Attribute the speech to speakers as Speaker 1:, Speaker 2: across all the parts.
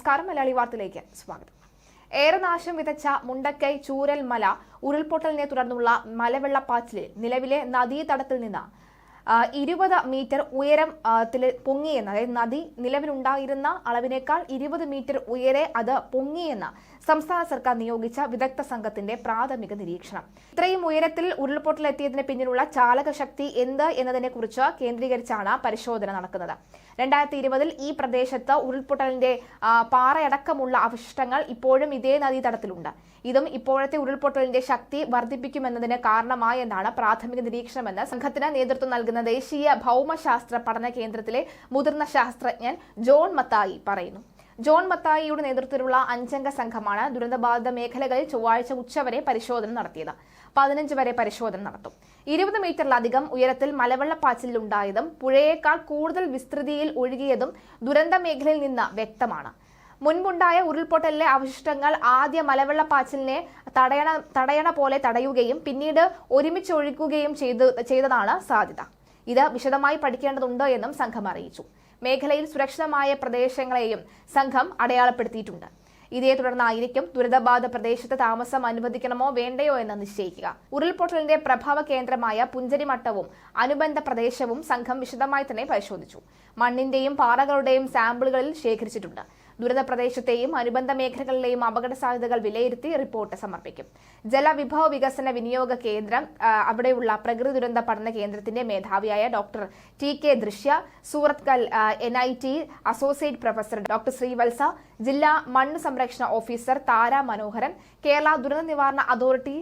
Speaker 1: നമസ്കാരം മലയാളി വാർത്തയിലേക്ക് സ്വാഗതം. ഏറെ നാശം വിതച്ച മുണ്ടക്കൈ ചൂരൽ മല ഉരുൾപൊട്ടലിനെ തുടർന്നുള്ള മലവെള്ളപ്പാച്ചിലിൽ നിലവിലെ നദീതടത്തിൽ നിന്ന് ഇരുപത് മീറ്റർ ഉയരം പൊങ്ങിയെന്ന് അതായത് നദി നിലവിലുണ്ടായിരുന്ന അളവിനേക്കാൾ ഇരുപത് മീറ്റർ ഉയരെ അത് പൊങ്ങിയെന്ന് സംസ്ഥാന സർക്കാർ നിയോഗിച്ച വിദഗ്ധ സംഘത്തിന്റെ പ്രാഥമിക നിരീക്ഷണം. ഇത്രയും ഉയരത്തിൽ ഉരുൾപൊട്ടൽ എത്തിയതിന് പിന്നിലുള്ള ചാലകശക്തി എന്ത് എന്നതിനെ കുറിച്ച് കേന്ദ്രീകരിച്ചാണ് പരിശോധന നടക്കുന്നത്. രണ്ടായിരത്തി ഇരുപതിൽ ഈ പ്രദേശത്ത് ഉരുൾപൊട്ടലിന്റെ പാറയടക്കമുള്ള അവശിഷ്ടങ്ങൾ ഇപ്പോഴും ഇതേ നദീതടത്തിലുണ്ട്. ഇതും ഇപ്പോഴത്തെ ഉരുൾപൊട്ടലിന്റെ ശക്തി വർദ്ധിപ്പിക്കുമെന്നതിന് കാരണമായെന്നാണ് പ്രാഥമിക നിരീക്ഷണമെന്ന് സംഘത്തിന് നേതൃത്വം നൽകുന്ന ദേശീയ ഭൗമശാസ്ത്ര പഠന കേന്ദ്രത്തിലെ മുതിർന്ന ശാസ്ത്രജ്ഞൻ ജോൺ മത്തായി പറയുന്നു. ജോൺ മത്തായിയുടെ നേതൃത്വത്തിലുള്ള അഞ്ചംഗ സംഘമാണ് ദുരന്തബാധിത മേഖലകളിൽ ചൊവ്വാഴ്ച ഉച്ചവരെ പരിശോധന നടത്തിയത്. പതിനഞ്ച് വരെ പരിശോധന നടത്തും. ഇരുപത് മീറ്ററിലധികം ഉയരത്തിൽ മലവെള്ളപ്പാച്ചിലുണ്ടായതും പുഴയേക്കാൾ കൂടുതൽ വിസ്തൃതിയിൽ ഒഴുകിയതും ദുരന്ത മേഖലയിൽ നിന്ന് വ്യക്തമാണ്. മുൻപുണ്ടായ ഉരുൾപൊട്ടലിലെ അവശിഷ്ടങ്ങൾ ആദ്യ മലവെള്ളപ്പാച്ചിലിനെ തടയണ തടയണ പോലെ തടയുകയും പിന്നീട് ഒരുമിച്ചൊഴുകുകയും ചെയ്തു ചെയ്തതാണ് സാധ്യത. ഇത് വിശദമായി പഠിക്കേണ്ടതുണ്ട് എന്നും സംഘം അറിയിച്ചു. മേഖലയിൽ സുരക്ഷിതമായ പ്രദേശങ്ങളെയും സംഘം അടയാളപ്പെടുത്തിയിട്ടുണ്ട്. ഇതേ തുടർന്നായിരിക്കും ദുരിതബാധ പ്രദേശത്ത് താമസം അനുവദിക്കണമോ വേണ്ടയോ എന്ന് നിശ്ചയിക്കുക. ഉരുൾപൊട്ടലിന്റെ പ്രഭാവ കേന്ദ്രമായ പുഞ്ചരിമട്ടവും അനുബന്ധ പ്രദേശവും സംഘം വിശദമായി തന്നെ പരിശോധിച്ചു. മണ്ണിന്റെയും പാറകളുടെയും സാമ്പിളുകളിൽ ശേഖരിച്ചിട്ടുണ്ട്. ദുരിത പ്രദേശത്തെയും അനുബന്ധ മേഖലകളിലെയും അപകട സാധ്യതകൾ വിലയിരുത്തി റിപ്പോർട്ട് സമർപ്പിക്കും. ജലവിഭവ വികസന വിനിയോഗ കേന്ദ്രം അവിടെയുള്ള പ്രകൃതി ദുരന്ത പഠന കേന്ദ്രത്തിന്റെ മേധാവിയായ doctor T K Drishya Surathkal N I T associate professor doctor Srivatsa ജില്ലാ മണ്ണ് സംരക്ഷണ ഓഫീസർ താര മനോഹരൻ കേരള ദുരന്ത നിവാരണ authority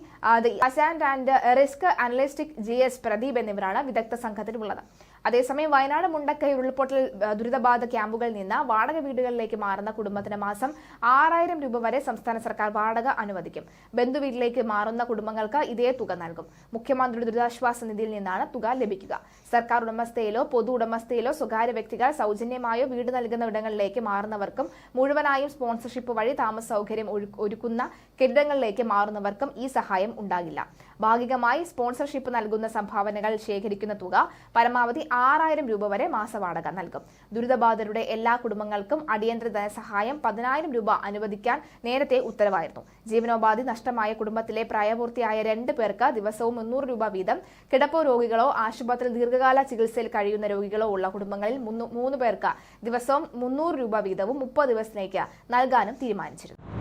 Speaker 1: hazard and risk അനലിസ്റ്റിക് G S Pradeep എന്നിവരാണ് വിദഗ്ധ സംഘത്തിലുള്ളത്. അതേസമയം വയനാട് മുണ്ടക്കൈ ഉരുൾപൊട്ടൽ ദുരിതബാധ ക്യാമ്പുകളിൽ നിന്ന് വാടക വീടുകളിലേക്ക് മാറുന്ന കുടുംബത്തിന് മാസം ആറായിരം രൂപ വരെ സംസ്ഥാന സർക്കാർ വാടക അനുവദിക്കും. ബന്ധുവീട്ടിലേക്ക് മാറുന്ന കുടുംബങ്ങൾക്ക് ഇതേ തുക നൽകും. മുഖ്യമന്ത്രിയുടെ ദുരിതാശ്വാസ നിധിയിൽ നിന്നാണ് തുക ലഭിക്കുക. സർക്കാർ ഉടമസ്ഥയിലോ പൊതു ഉടമസ്ഥയിലോ സ്വകാര്യ വ്യക്തികൾ സൗജന്യമായോ വീട് നൽകുന്ന ഇടങ്ങളിലേക്ക് മാറുന്നവർക്കും മുഴുവനായും സ്പോൺസർഷിപ്പ് വഴി താമസ സൗകര്യം ഒരുക്കുന്ന കെട്ടിടങ്ങളിലേക്ക് മാറുന്നവർക്കും ഈ സഹായം ഉണ്ടാകില്ല. ഭാഗികമായി സ്പോൺസർഷിപ്പ് നൽകുന്ന സംഭാവനകൾ ശേഖരിക്കുന്ന തുക പരമാവധി ആറായിരം രൂപ വരെ മാസവാടക നൽകും. ദുരിതബാധിതരുടെ എല്ലാ കുടുംബങ്ങൾക്കും അടിയന്തര ധനസഹായം പതിനായിരം രൂപ അനുവദിക്കാൻ നേരത്തെ ഉത്തരവായിരുന്നു. ജീവനോപാധി നഷ്ടമായ കുടുംബത്തിലെ പ്രായപൂർത്തിയായ രണ്ട് പേർക്ക് ദിവസവും മുന്നൂറ് രൂപ വീതം. കിടപ്പോ രോഗികളോ ആശുപത്രിയിൽ ദീർഘകാല ചികിത്സയിൽ കഴിയുന്ന രോഗികളോ ഉള്ള കുടുംബങ്ങളിൽ മൂന്ന് പേർക്ക് ദിവസവും മുന്നൂറ് രൂപ വീതവും മുപ്പത് ദിവസത്തേക്ക് നൽകാനും തീരുമാനിച്ചിരുന്നു.